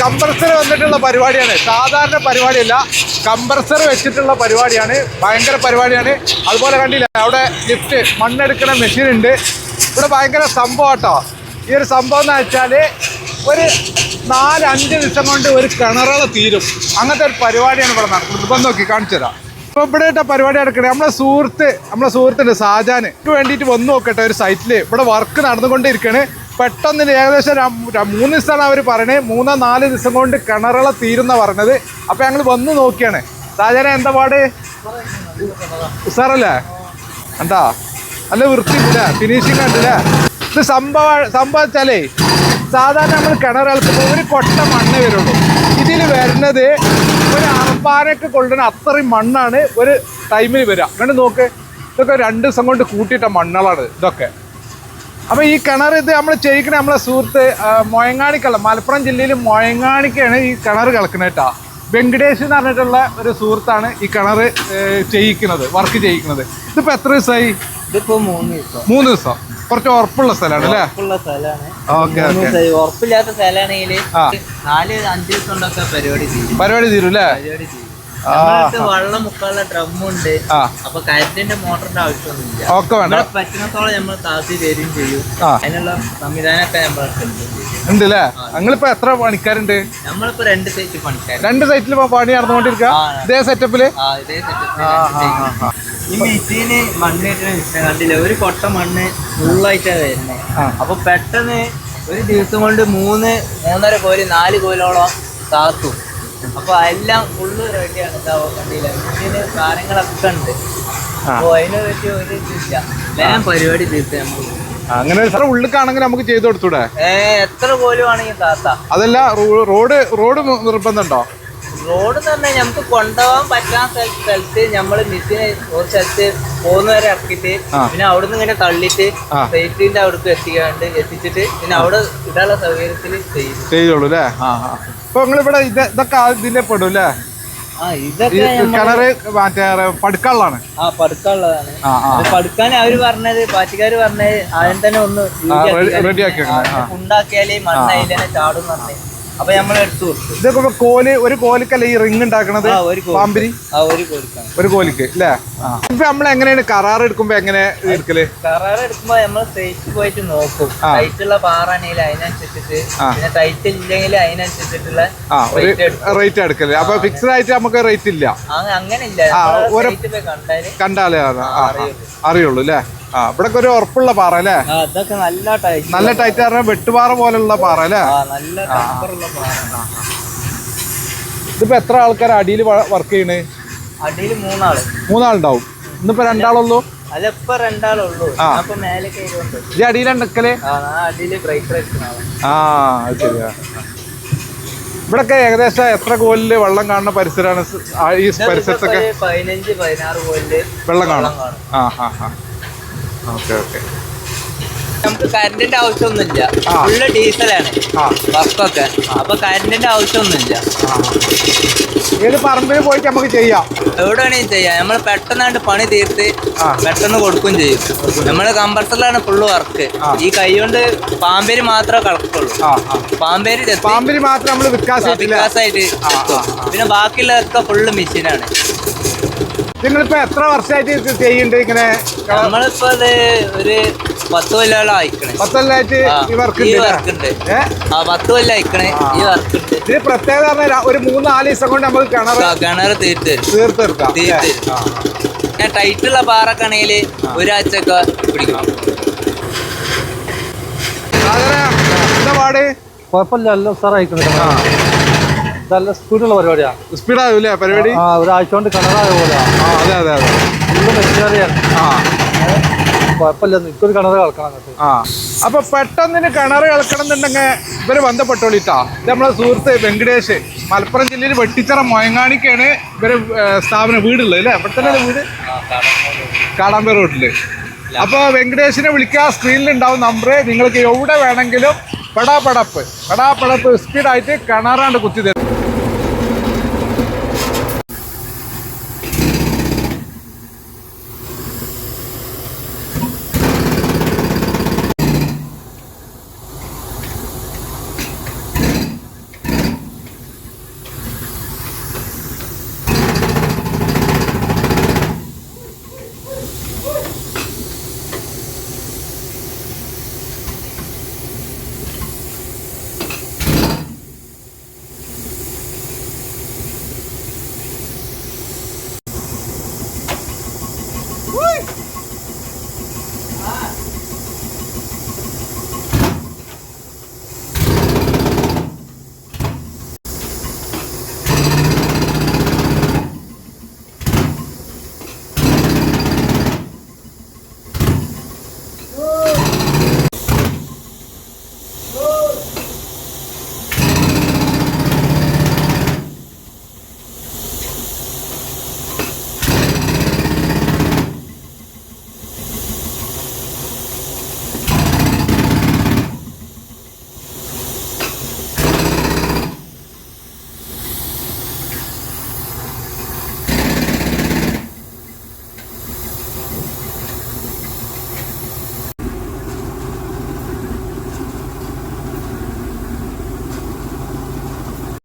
Compressor വന്നിട്ടുള്ള പരിപാടിയാണ്. സാധാരണ പരിപാടിയല്ല കംപ്രസർ വെച്ചിട്ടുള്ള പരിപാടിയാണ്. ഭയങ്കര പരിപാടിയാണ്. അതുപോലെ കണ്ടില്ല അവിടെ ലിഫ്റ്റ് മണ്ണെടുക്കുന്ന മെഷീൻ ഉണ്ട്. ഇവിടെ ഭയങ്കര സംഭവം കേട്ടോ ഈ ഒരു സംഭവം എന്ന് വെച്ചാൽ ഒരു നാല് അഞ്ച് ദിവസം കൊണ്ട് ഒരു കിണറുകൾ തീരും. അങ്ങനത്തെ ഒരു പരിപാടിയാണ് ഇവിടെ നടക്കുന്നത്. ഇപ്പം നോക്കി കാണിച്ചു തരാം. ഇപ്പൊ ഇവിടെ ഇട്ട പരിപാടി നടക്കണേ നമ്മളെ സുഹൃത്ത് നമ്മളെ സുഹൃത്തുണ്ട് സാജാന്. വേണ്ടിയിട്ട് വന്ന് നോക്കട്ടെ ഒരു സൈറ്റിൽ ഇവിടെ വർക്ക് നടന്നുകൊണ്ടിരിക്കണ്. പെട്ടെന്ന് ഏകദേശം മൂന്ന് ദിവസമാണ് അവർ പറയണത് മൂന്നോ നാല് ദിവസം കൊണ്ട് കിണറുകള തീരുന്ന പറഞ്ഞത്. അപ്പൊ ഞങ്ങൾ വന്ന് നോക്കിയാണ്. സാജന എന്താ പാട്? ഉസാറല്ലേ? എന്താ? നല്ല വൃത്തിയില്ല? ഫിനിഷിങ് ഉണ്ടല്ലേ ഇത് സംഭവം സംഭവിച്ചാലേ സാധാരണ നമ്മൾ കിണറുകൾക്ക് ഒരു കൊട്ട മണ്ണ് വരുള്ളൂ. ഇതിൽ വരുന്നത് ഒരു അറപ്പാനൊക്കെ കൊള്ളുന്ന അത്രയും മണ്ണാണ് ഒരു ടൈമിൽ വരിക. അങ്ങനെ നോക്ക്. ഇതൊക്കെ രണ്ട് ദിവസം കൊണ്ട് കൂട്ടിയിട്ട മണ്ണുകളാണ് ഇതൊക്കെ. അപ്പൊ ഈ കിണർ ഇത് നമ്മൾ ചെയ്യിക്കണ നമ്മളെ സുഹൃത്ത് ആ, മൊയങ്ങാണിക്കല്ല മലപ്പുറം ജില്ലയിൽ മൊയങ്ങാണിക്കാണ് ഈ കിണർ കളക്കുന്നത് കേട്ടോ വെങ്കടേഷ് എന്ന് പറഞ്ഞിട്ടുള്ള ഒരു സുഹൃത്താണ് ഈ കിണർ ചെയ്യിക്കുന്നത് വർക്ക് ചെയ്യിക്കുന്നത്. ഇതിപ്പോ എത്ര ദിവസമായി ഇതിപ്പോ മൂന്ന് ദിവസം. മൂന്ന് ദിവസം. കുറച്ച് ഉറപ്പുള്ള സ്ഥലമാണ് അല്ലേ? ഉറപ്പുള്ള സ്ഥലമാണ്. ഉറപ്പില്ലാത്ത സ്ഥലമാണെങ്കിൽ. നാല് അഞ്ച് ദിവസം പരിപാടി ചെയ്യും പരിപാടി തീരും. അല്ലേ വെള്ളം മുക്കാനുള്ള ഡ്രമ്മുണ്ട്. ആ. അപ്പൊ കരണ്ടിന്റെ മോട്ടറിന്റെ ആവശ്യമൊന്നുമില്ല. ഒക്കെ വേണ്ട. പറ്റുന്നത്തോളം നമ്മൾ താത്തി ചെയ്യും. ആ. അതിനുള്ള സംവിധാനമൊക്കെ നമ്മളെ ഉണ്ട്. അല്ലേ നിങ്ങളിപ്പോ എത്ര പണിക്കാരുണ്ട്? നമ്മളിപ്പോ രണ്ട് സൈറ്റ് പണിക്കാർ രണ്ട് സൈറ്റിൽ പണി നടന്നുകൊണ്ടിരിക്കുക. ഇതേ സെറ്റപ്പിൽ ഇതേ ഈ മെഷീന് മെഷീൻ കണ്ടില്ല? ഒരു കൊട്ട മണ്ണ് ഫുള്ളായിട്ടാണ് വരുന്നത്. അപ്പൊ പെട്ടെന്ന് ഒരു ദിവസം കൊണ്ട് മൂന്ന് മൂന്നര കോൽ നാല് കോലോളം താത്തു. അപ്പൊ എല്ലാം ഫുള്ള് റെഡിയാണ് മെഷീന് സാധനങ്ങളൊക്കെ ഉണ്ട്. അപ്പൊ അതിനെ പറ്റി ഒരു ഇതില്ല. വേഗം പരിപാടി തീർത്ത് നമുക്ക്. അങ്ങനെ ഒരു ഉള്ളിക്കാണെങ്കിൽ നമുക്ക് ചെയ്തു കൊടുത്തൂടെ? എത്ര പോലും ആണെങ്കിൽ താത്ത. അതല്ല റോഡ് റോഡ് നിർബന്ധമുണ്ടോ? റോഡ് തന്നെ നമുക്ക് കൊണ്ടുപോകാൻ പറ്റാത്ത സ്ഥലത്ത് നമ്മൾ മിസ്സിനെ ഒരു സ്ഥലത്ത് പോകുന്നവരെ ഇറക്കിയിട്ട് ആ. പിന്നെ അവിടുന്ന് ഇങ്ങനെ തള്ളിട്ട് സേഫ്റ്റിന്റെ അവിടേക്ക് എത്തിക്കാണ്ട് എത്തിച്ചിട്ട് പിന്നെ അവിടെ ഇടാനുള്ള സൗകര്യത്തിൽ ചെയ്യും ചെയ്തോളൂ അല്ലേ? ആ. ആ ഇപ്പൊ നിങ്ങളിവിടെ ഇത് ഇതൊക്കെ ഇതിന്റെ പെടും അല്ലേ കിണറ് മറ്റേ പടുക്കാളാണ് ആ അത് പടുക്കാൻ അവർ പറഞ്ഞത് പാറ്റിക്കാര് പറഞ്ഞത് ആദ്യം തന്നെ ഒന്ന് റെഡിയാക്കി. ഉണ്ടാക്കിയാലേ മണ്ണ് ചാടും പറഞ്ഞു. അപ്പൊ നമ്മൾ എടുത്തു കൊടുത്തു. ഇതൊക്കെ കോൽ ഒരു കോലിക്കല്ല ഈ റിങ് ഉണ്ടാക്കണത്. പാമ്പിരി ഒരു കോലിക്ക്. അല്ലേ ഇപ്പൊ നമ്മൾ എങ്ങനെയാണ് കരാർ എടുക്കുമ്പോ എങ്ങനെ എടുക്കൽ? കറാർ എടുക്കുമ്പോ നമ്മൾ സൈറ്റ് പോയിട്ട് നോക്കും. ടൈറ്റുള്ള ടൈറ്റ് ഉള്ള പാറാണെങ്കിൽ അതിനനുസരിച്ചിട്ട്. പിന്നെ ടൈറ്റ് ഇല്ലെങ്കിൽ അതിനനുസരിച്ചിട്ടുള്ള ആ ഒരു റേറ്റ് എടുക്കൽ. അപ്പൊ ഫിക്സ്ഡ് ആയിട്ട് നമുക്ക് റേറ്റ് ഇല്ല. അങ്ങനെ ഇല്ല കണ്ടാൽ. അറിയുള്ളൂ. അല്ലേ ആ ഇവിടെ ഒരു ഉറപ്പുള്ള പാറ അല്ലേ? ഇതൊക്കെ നല്ല ടൈറ്റ് നല്ല ടൈറ്റ് പറഞ്ഞാൽ വെട്ടുപാറ പോലുള്ള പാറ അല്ലേ? നല്ല ഇതിപ്പോ എത്ര ആൾക്കാർ അടിയിൽ വർക്ക് ചെയ്യണ്? അടിയിൽ മൂന്നാൾ. മൂന്നാളുണ്ടാവും. ഇന്നിപ്പോ രണ്ടാളുള്ളൂ? അതിപ്പോ രണ്ടാളുള്ളൂ. ആ. ഈ അടിയിലാണ് നിക്കൽ? ശരിയാ. ഇവിടൊക്കെ ഏകദേശം എത്ര കോലിൽ വെള്ളം കാണുന്ന പരിസരമാണ് ഈ പരിസരത്തൊക്കെ? പതിനഞ്ച് പതിനാറ് കോലിൽ വെള്ളം കാണും. വെള്ളം കാണും. ആ ആ ആ ഓക്കെ ഓക്കെ. നമുക്ക് കറണ്ടിന്റെ ആവശ്യമൊന്നുമില്ല. ഫുള്ള് ഡീസലാണ്. വർക്കൊക്കെ അപ്പൊ കറണ്ടിന്റെ ആവശ്യമൊന്നുമില്ല. ഏത് പറമ്പിൽ പോയിട്ട് നമുക്ക് ചെയ്യാം. എവിടെ ചെയ്യാം. നമ്മൾ പെട്ടെന്നായിട്ട് പണി തീർത്ത്. പെട്ടെന്ന് കൊടുക്കും ചെയ്യും. നമ്മൾ കമ്പർസറിലാണ് ഫുള്ള് വർക്ക്. ഈ കൈ കൊണ്ട് പാമ്പേര് മാത്രമേ കളക്കുള്ളൂ. പാമ്പേര് പാമ്പിന് മാത്രം നമ്മൾ ആ. പിന്നെ ബാക്കിയുള്ളതൊക്കെ ഫുള്ള് മെഷീനാണ്. നിങ്ങളിപ്പോ എത്ര വർഷമായിട്ട് ചെയ്യുന്നുണ്ട് ഇങ്ങനെ? നമ്മളിപ്പോ അത് ഒരു പത്ത് കൊല്ലം അയക്കണേ. പത്തൊല്ലായിട്ട് ആ, ഈ വർക്ക് ഈ ഉണ്ട് വർക്ക് ഉണ്ട്. ഏ? ആ പത്ത് കൊല്ലം അയക്കണേ ഈ വർക്ക് ഉണ്ട്. ഇതിന് പ്രത്യേകത പറഞ്ഞാൽ ഒരു മൂന്ന് നാല് ദിവസം കൊണ്ട് നമുക്ക് കിണർ കിണർ തീർത്ത്. തീർത്തെടുക്കാം. തീർത്ത്. ഞാൻ ടൈറ്റുള്ള പാറക്കാണെങ്കിൽ ഒരാഴ്ചയൊക്കെ പിടിക്കണം. സാധാരണ എന്താ പാട്? കുഴപ്പമില്ല എല്ലാം ഉസാറായിക്കണം നല്ല സ്പീഡുള്ള പരിപാടിയാണ് സ്പീഡാകൂലേ പരിപാടി? ആ ഒരാഴ്ച കൊണ്ട് കിണറായ പോലെയാണ് ആ അതെ അതെ അതെ. ഫുള്ള് മെഷീനറിയാണ് ആ. കുഴപ്പമില്ല എനിക്കൊരു കിണർ കളക്കണം അങ്ങോട്ട്. ആ. അപ്പൊ പെട്ടെന്നിന് കിണർ കളക്കണം എന്നുണ്ടെങ്കിൽ ഇവർ ബന്ധപ്പെട്ടോളിട്ടാ. ഇത് നമ്മളെ സുഹൃത്ത് വെങ്കടേഷ് മലപ്പുറം ജില്ലയിൽ വെട്ടിച്ചിറ മൊയങ്ങാണിക്കാണ് ഇവർ സ്ഥാപനം വീടുള്ളത് അല്ലേ? അവിടെ തന്നെ വീട്? കാടാമ്പേ റോഡിൽ. അപ്പൊ വെങ്കടേഷിനെ വിളിക്കുക സ്ക്രീനിൽ ഉണ്ടാവും നമ്പർ നിങ്ങൾക്ക് എവിടെ വേണമെങ്കിലും പടാപടപ്പ് പടാപടപ്പ് സ്പീഡായിട്ട് കിണറാണ്ട് കുത്തി തരും.